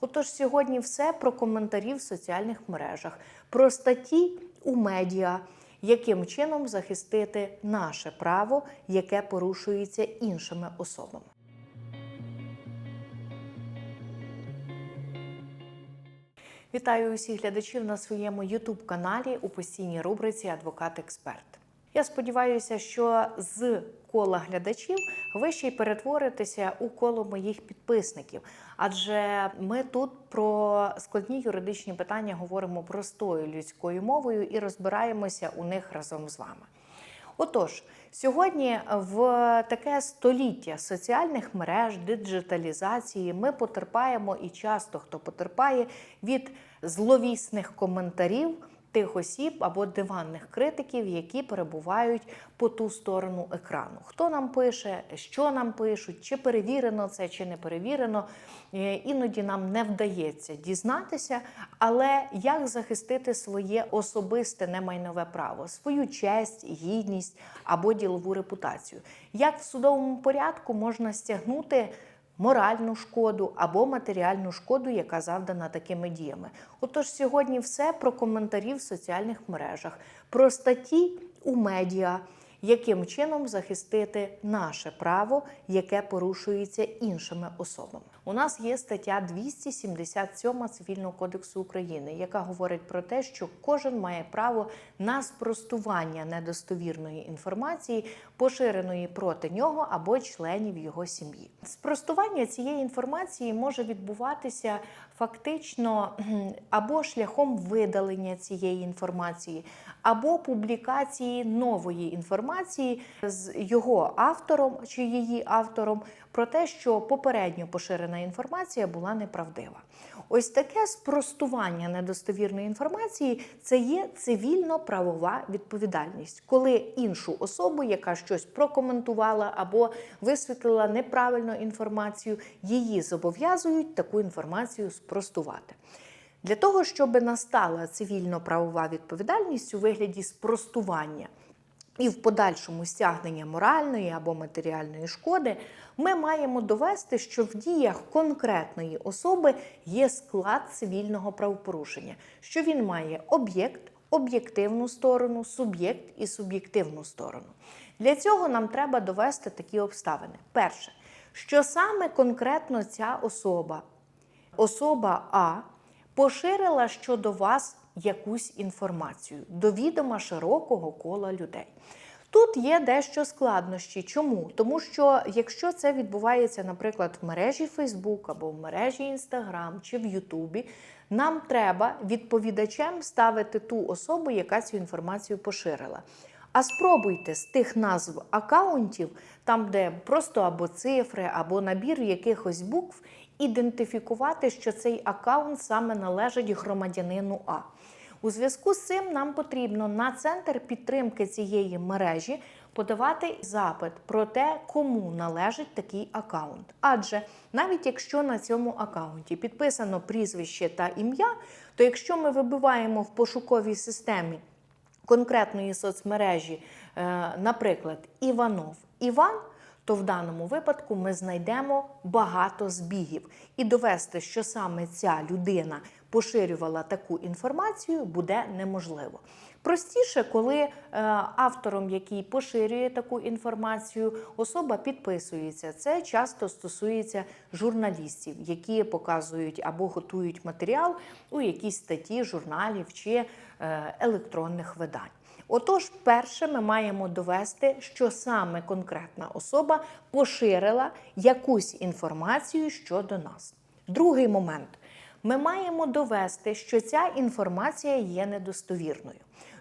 Отож, сьогодні все про коментарі в соціальних мережах, про статті у медіа, яким чином захистити наше право, яке порушується іншими особами. Вітаю усіх глядачів на своєму youtube каналі у постійній рубриці Адвокат-експерт. Я сподіваюся, що з кола глядачів ви ще й перетворитеся у коло моїх підписників, адже ми тут про складні юридичні питання говоримо простою людською мовою і розбираємося у них разом з вами. Отож, сьогодні в таке століття соціальних мереж, диджиталізації ми потерпаємо і часто хто потерпає від зловісних коментарів тих осіб або диванних критиків, які перебувають по ту сторону екрану. Хто нам пише, що нам пишуть, чи перевірено це, чи не перевірено. Е, Іноді нам не вдається дізнатися, але як захистити своє особисте немайнове право, свою честь, гідність або ділову репутацію? Як в судовому порядку можна стягнути? Моральну шкоду або матеріальну шкоду, яка завдана такими діями. Отож, сьогодні все про коментарі в соціальних мережах, про статті у медіа, яким чином захистити наше право, яке порушується іншими особами. У нас є стаття 277 Цивільного кодексу України, яка говорить про те, що кожен має право на спростування недостовірної інформації, поширеної проти нього або членів його сім'ї. Спростування цієї інформації може відбуватися фактично або шляхом видалення цієї інформації, або публікації нової інформації з його автором чи її автором про те, що попередньо поширена інформація була неправдива. Ось таке спростування недостовірної інформації це є цивільно-правова відповідальність, коли іншу особу, яка щось прокоментувала або висвітлила неправильну інформацію, її зобов'язують таку інформацію спростувати. Для того, щоб настала цивільно-правова відповідальність у вигляді спростування і в подальшому стягнення моральної або матеріальної шкоди, ми маємо довести, що в діях конкретної особи є склад цивільного правопорушення, що він має об'єкт, об'єктивну сторону, суб'єкт і суб'єктивну сторону. Для цього нам треба довести такі обставини. Перше, що саме конкретно ця особа, особа А, поширила щодо вас якусь інформацію до відома широкого кола людей. Тут є дещо складнощі. Чому? Тому що якщо це відбувається, наприклад, в мережі Facebook або в мережі Instagram чи в Ютубі, нам треба відповідачем ставити ту особу, яка цю інформацію поширила. А спробуйте з тих назв акаунтів, там, де просто або цифри, або набір якихось букв, ідентифікувати, що цей акаунт саме належить громадянину А. У зв'язку з цим нам потрібно на центр підтримки цієї мережі подавати запит про те, кому належить такий акаунт. Адже навіть якщо на цьому акаунті підписано прізвище та ім'я, то якщо ми вибиваємо в пошуковій системі конкретної соцмережі, е, наприклад, Іванов Іван, то в даному випадку ми знайдемо багато збігів. І довести, що саме ця людина поширювала таку інформацію, буде неможливо. Простіше, коли е, автором, який поширює таку інформацію, особа підписується. Це часто стосується журналістів, які показують або готують матеріал у якійсь статті журналів чи е, електронних видань. Отож, перше, ми маємо довести, що саме конкретна особа поширила якусь інформацію щодо нас. Другий момент. Ми маємо довести, що ця інформація є недостовірною.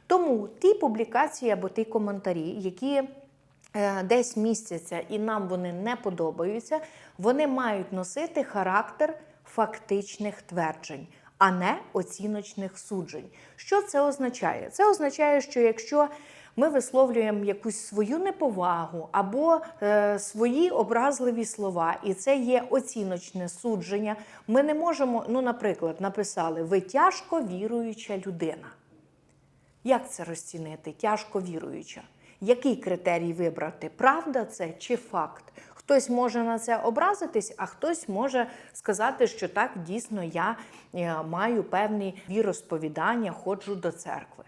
Тому ті публікації або ті коментарі, які е, десь містяться і нам вони не подобаються, вони мають носити характер фактичних тверджень, а не оціночних суджень. Що це означає? Це означає, що якщо ми висловлюємо якусь свою неповагу або е, свої образливі слова, і це є оціночне судження. Ми не можемо, ну, наприклад, написали Ви тяжко віруюча людина. Як це розцінити? Тяжко віруюча. Який критерій вибрати? Правда це чи факт? Хтось може на це образитись, а хтось може сказати, що так дійсно я е, маю певні віросповідання, ходжу до церкви.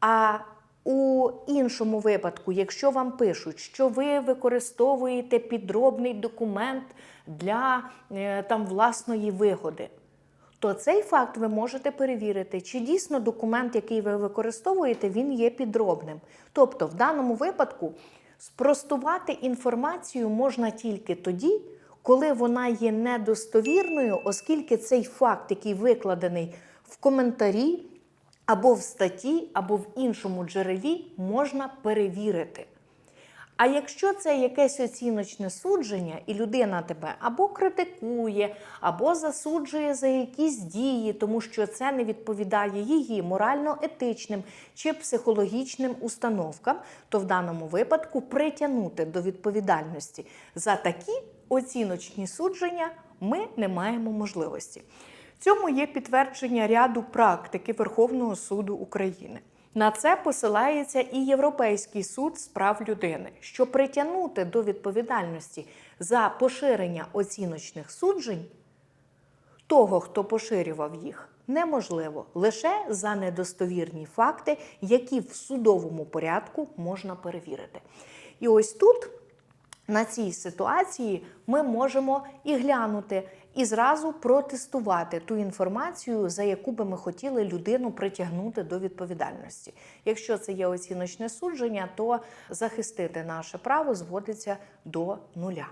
А у іншому випадку, якщо вам пишуть, що ви використовуєте підробний документ для е, там власної вигоди, то цей факт ви можете перевірити, чи дійсно документ, який ви використовуєте, він є підробним. Тобто, в даному випадку спростувати інформацію можна тільки тоді, коли вона є недостовірною, оскільки цей факт, який викладений в коментарі, або в статті, або в іншому джерелі, можна перевірити. А якщо це якесь оціночне судження, і людина тебе або критикує, або засуджує за якісь дії, тому що це не відповідає її морально-етичним чи психологічним установкам, то в даному випадку притягнути до відповідальності за такі оціночні судження ми не маємо можливості. Цьому є підтвердження ряду практики Верховного суду України. На це посилається і Європейський суд з прав людини, що притягнути до відповідальності за поширення оціночних суджень того, хто поширював їх, неможливо лише за недостовірні факти, які в судовому порядку можна перевірити. І ось тут. На цій ситуації ми можемо і глянути, і зразу протестувати ту інформацію, за яку би ми хотіли людину притягнути до відповідальності. Якщо це є оціночне судження, то захистити наше право зводиться до нуля.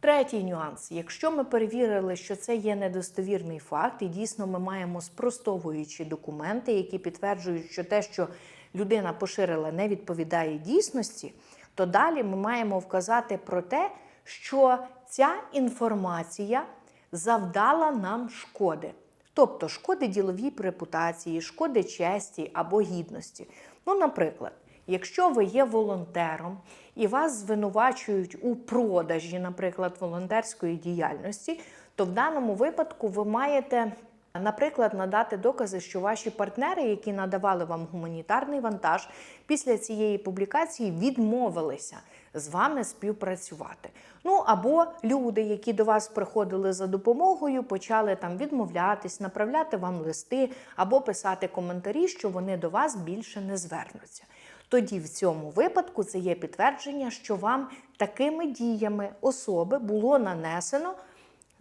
Третій нюанс: якщо ми перевірили, що це є недостовірний факт, і дійсно ми маємо спростовуючі документи, які підтверджують, що те, що людина поширила, не відповідає дійсності, то далі ми маємо вказати про те, що ця інформація завдала нам шкоди. Тобто шкоди діловій репутації, шкоди честі або гідності. Ну, наприклад, якщо ви є волонтером і вас звинувачують у продажі, наприклад, волонтерської діяльності, то в даному випадку ви маєте. Наприклад, надати докази, що ваші партнери, які надавали вам гуманітарний вантаж, після цієї публікації відмовилися з вами співпрацювати. Ну або люди, які до вас приходили за допомогою, почали там відмовлятись, направляти вам листи або писати коментарі, що вони до вас більше не звернуться. Тоді в цьому випадку це є підтвердження, що вам такими діями особи було нанесено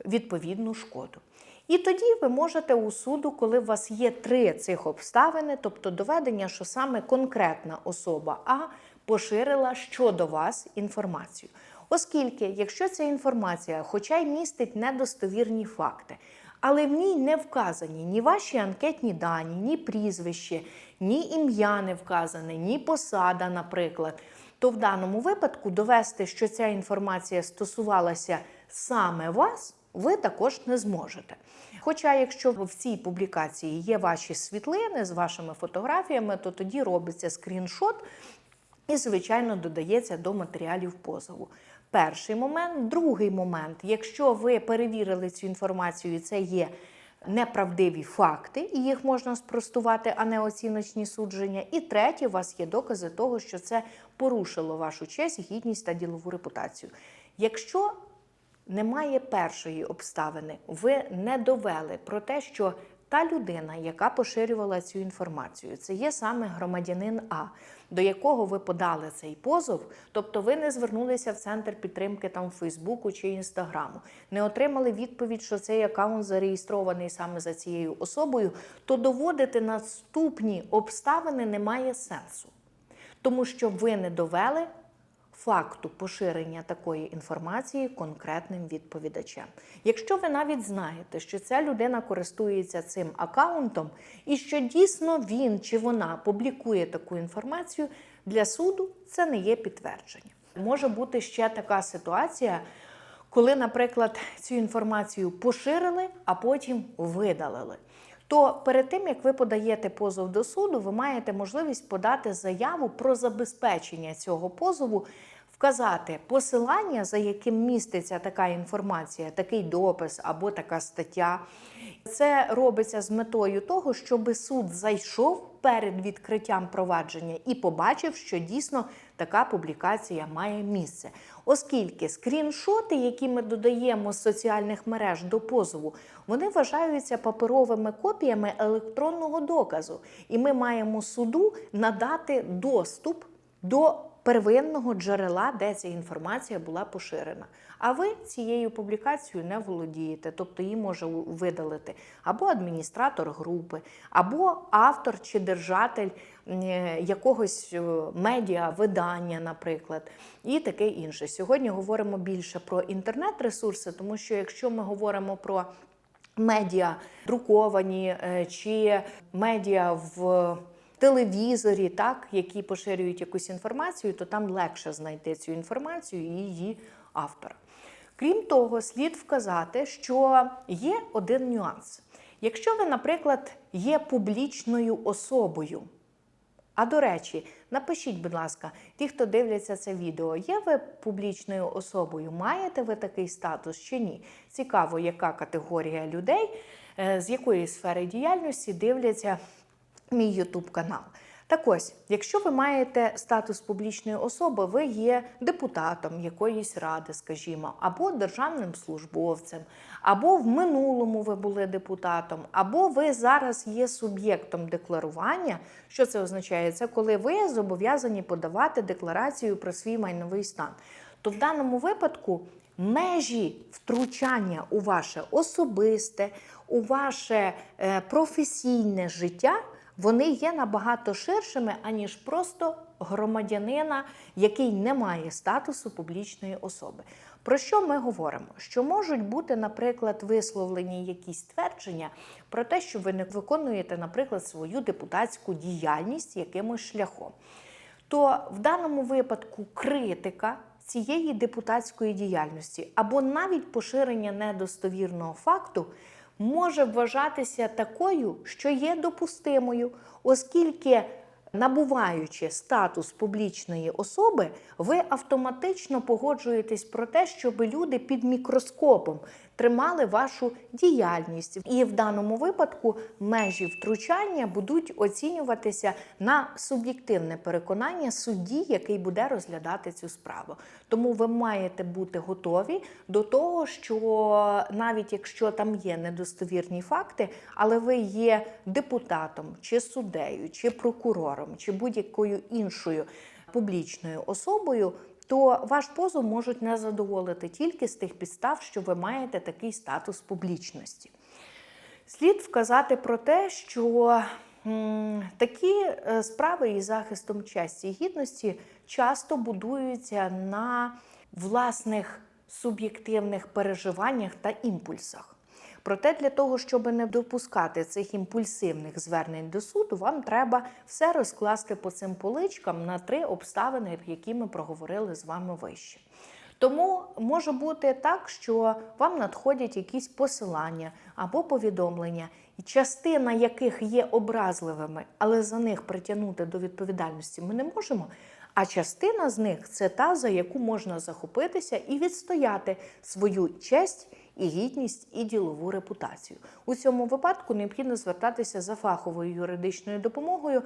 відповідну шкоду. І тоді ви можете у суду, коли у вас є три цих обставини, тобто доведення, що саме конкретна особа А поширила щодо вас інформацію. Оскільки, якщо ця інформація, хоча й містить недостовірні факти, але в ній не вказані ні ваші анкетні дані, ні прізвище, ні ім'я не вказане, ні посада, наприклад, то в даному випадку довести, що ця інформація стосувалася саме вас, ви також не зможете. Хоча, якщо в цій публікації є ваші світлини з вашими фотографіями, то тоді робиться скріншот і, звичайно, додається до матеріалів позову. Перший момент, другий момент, якщо ви перевірили цю інформацію, це є неправдиві факти, і їх можна спростувати, а не оціночні судження. І третє, у вас є докази того, що це порушило вашу честь, гідність та ділову репутацію. Якщо немає першої обставини, ви не довели про те, що та людина, яка поширювала цю інформацію, це є саме громадянин А, до якого ви подали цей позов, тобто ви не звернулися в центр підтримки там Фейсбуку чи Інстаграму, не отримали відповідь, що цей аккаунт зареєстрований саме за цією особою, то доводити наступні обставини немає сенсу, тому що ви не довели факту поширення такої інформації конкретним відповідачем. Якщо ви навіть знаєте, що ця людина користується цим аккаунтом, і що дійсно він чи вона публікує таку інформацію, для суду це не є підтвердження. Може бути ще така ситуація. Коли, наприклад, цю інформацію поширили, а потім видалили, то перед тим як ви подаєте позов до суду, ви маєте можливість подати заяву про забезпечення цього позову, вказати посилання, за яким міститься така інформація, такий допис або така стаття. Це робиться з метою того, щоб суд зайшов перед відкриттям провадження і побачив, що дійсно така публікація має місце. Оскільки скріншоти, які ми додаємо з соціальних мереж до позову, вони вважаються паперовими копіями електронного доказу, і ми маємо суду надати доступ до первинного джерела, де ця інформація була поширена. А ви цією публікацією не володієте, тобто її може видалити або адміністратор групи, або автор чи держатель е, якогось е, медіа, видання, наприклад, і таке інше. Сьогодні говоримо більше про інтернет-ресурси, тому що якщо ми говоримо про медіа друковані е, чи медіа в телевізорі, так, які поширюють якусь інформацію, то там легше знайти цю інформацію і її автора. Крім того, слід вказати, що є один нюанс. Якщо ви, наприклад, є публічною особою, а до речі, напишіть, будь ласка, ті, хто дивляться це відео, є ви публічною особою? Маєте ви такий статус чи ні? Цікаво, яка категорія людей, е, з якої сфери діяльності дивляться мій YouTube канал. Так ось, якщо ви маєте статус публічної особи, ви є депутатом якоїсь ради, скажімо, або державним службовцем, або в минулому ви були депутатом, або ви зараз є суб'єктом декларування. Що це означає? Це коли ви зобов'язані подавати декларацію про свій майновий стан. То в даному випадку межі втручання у ваше особисте, у ваше е, професійне життя вони є набагато ширшими, аніж просто громадянина, який не має статусу публічної особи. Про що ми говоримо? Що можуть бути, наприклад, висловлені якісь твердження про те, що ви не виконуєте, наприклад, свою депутатську діяльність якимось шляхом. То в даному випадку критика цієї депутатської діяльності або навіть поширення недостовірного факту може вважатися такою, що є допустимою, оскільки, набуваючи статус публічної особи, ви автоматично погоджуєтесь про те, щоб люди під мікроскопом тримали вашу діяльність. І в даному випадку межі втручання будуть оцінюватися на суб'єктивне переконання судді, який буде розглядати цю справу. Тому ви маєте бути готові до того, що навіть якщо там є недостовірні факти, але ви є депутатом, чи суддею, чи прокурором, чи будь-якою іншою публічною особою, то ваш позов можуть не задоволити тільки з тих підстав, що ви маєте такий статус публічності. Слід вказати про те, що такі е, справи із захистом честі і гідності часто будуються на власних суб'єктивних переживаннях та імпульсах. Проте для того, щоб не допускати цих імпульсивних звернень до суду, вам треба все розкласти по цим поличкам на три обставини, які ми проговорили з вами вище. Тому може бути так, що вам надходять якісь посилання або повідомлення, частина яких є образливими, але за них притягнути до відповідальності ми не можемо. А частина з них це та, за яку можна захопитися і відстояти свою честь і гідність, і ділову репутацію. У цьому випадку необхідно звертатися за фаховою юридичною допомогою.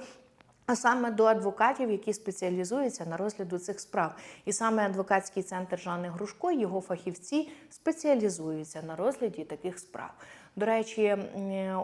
А саме до адвокатів, які спеціалізуються на розгляду цих справ, і саме адвокатський центр Жанни Грушко, його фахівці спеціалізуються на розгляді таких справ. До речі,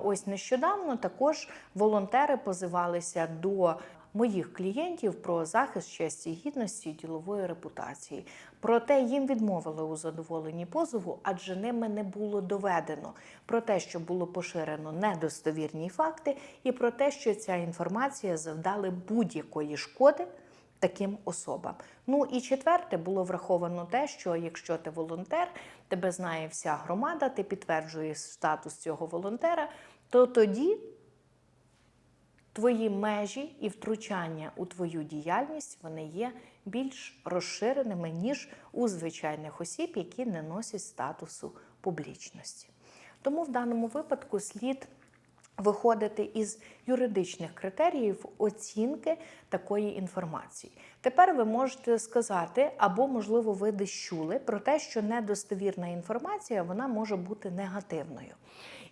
ось нещодавно також волонтери позивалися до моїх клієнтів про захист честі, гідності ділової репутації. Проте їм відмовили у задоволенні позову, адже ними не було доведено про те, що було поширено недостовірні факти, і про те, що ця інформація завдали будь-якої шкоди. Таким особам. Ну і четверте було враховано те, що якщо ти волонтер, тебе знає вся громада, ти підтверджуєш статус цього волонтера, то тоді твої межі і втручання у твою діяльність вони є більш розширеними, ніж у звичайних осіб, які не носять статусу публічності. Тому в даному випадку слід виходити із юридичних критеріїв оцінки такої інформації. Тепер ви можете сказати, або, можливо, ви десь чули про те, що недостовірна інформація вона може бути негативною.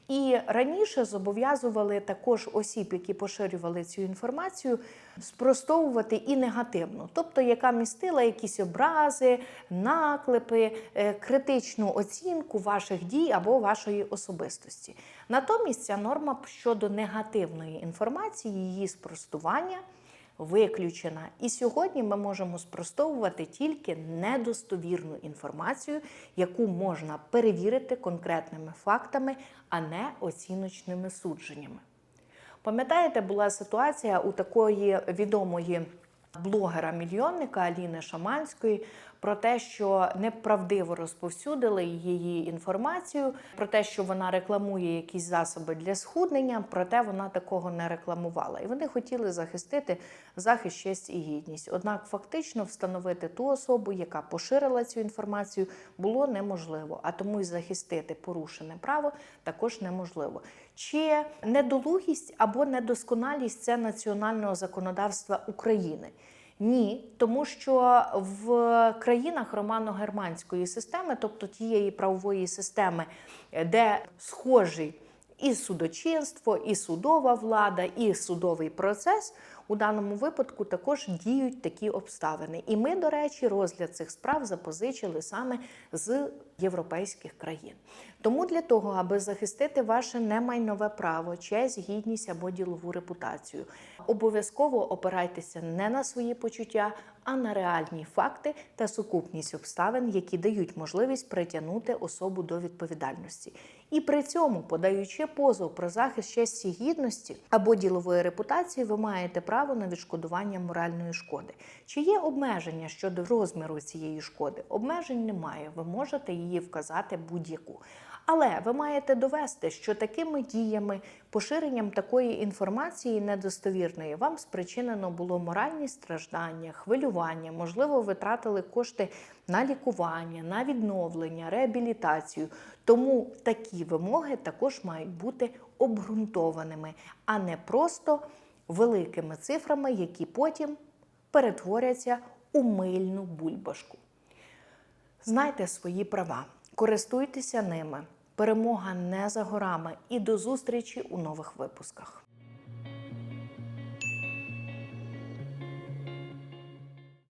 І раніше зобов'язували також осіб, які поширювали цю інформацію, спростовувати і негативну, тобто яка містила якісь образи, наклепи, е, критичну оцінку ваших дій або вашої особистості. Натомість ця норма щодо негативної інформації, її спростування виключена. І сьогодні ми можемо спростовувати тільки недостовірну інформацію, яку можна перевірити конкретними фактами, а не оціночними судженнями. Пам'ятаєте, була ситуація у такої відомої блогера-мільйонника Аліни Шаманської про те, що неправдиво розповсюдили її інформацію, про те, що вона рекламує якісь засоби для схуднення, проте вона такого не рекламувала. І вони хотіли захистити захист, честь і гідність. Однак фактично встановити ту особу, яка поширила цю інформацію, було неможливо, а тому й захистити порушене право також неможливо. Чи недолугість або недосконалість це національного законодавства України? Ні, тому що в країнах романо-германської системи, тобто тієї правової системи, де схожий і судочинство, і судова влада, і судовий процес. У даному випадку також діють такі обставини. І ми, до речі, розгляд цих справ запозичили саме з європейських країн. Тому для того, аби захистити ваше немайнове право, честь, гідність або ділову репутацію, обов'язково опирайтеся не на свої почуття, а на реальні факти та сукупність обставин, які дають можливість притягнути особу до відповідальності. І при цьому, подаючи позов про захист честі гідності або ділової репутації, ви маєте право на відшкодування моральної шкоди. Чи є обмеження щодо розміру цієї шкоди? Обмежень немає. Ви можете її вказати будь-яку. Але ви маєте довести, що такими діями, поширенням такої інформації недостовірної вам спричинено було моральні страждання, хвилювання, можливо, ви тратили кошти на лікування, на відновлення, реабілітацію. Тому такі вимоги також мають бути обґрунтованими, а не просто великими цифрами, які потім перетворяться у мильну бульбашку. Знайте свої права, користуйтеся ними. Перемога не за горами. І до зустрічі у нових випусках.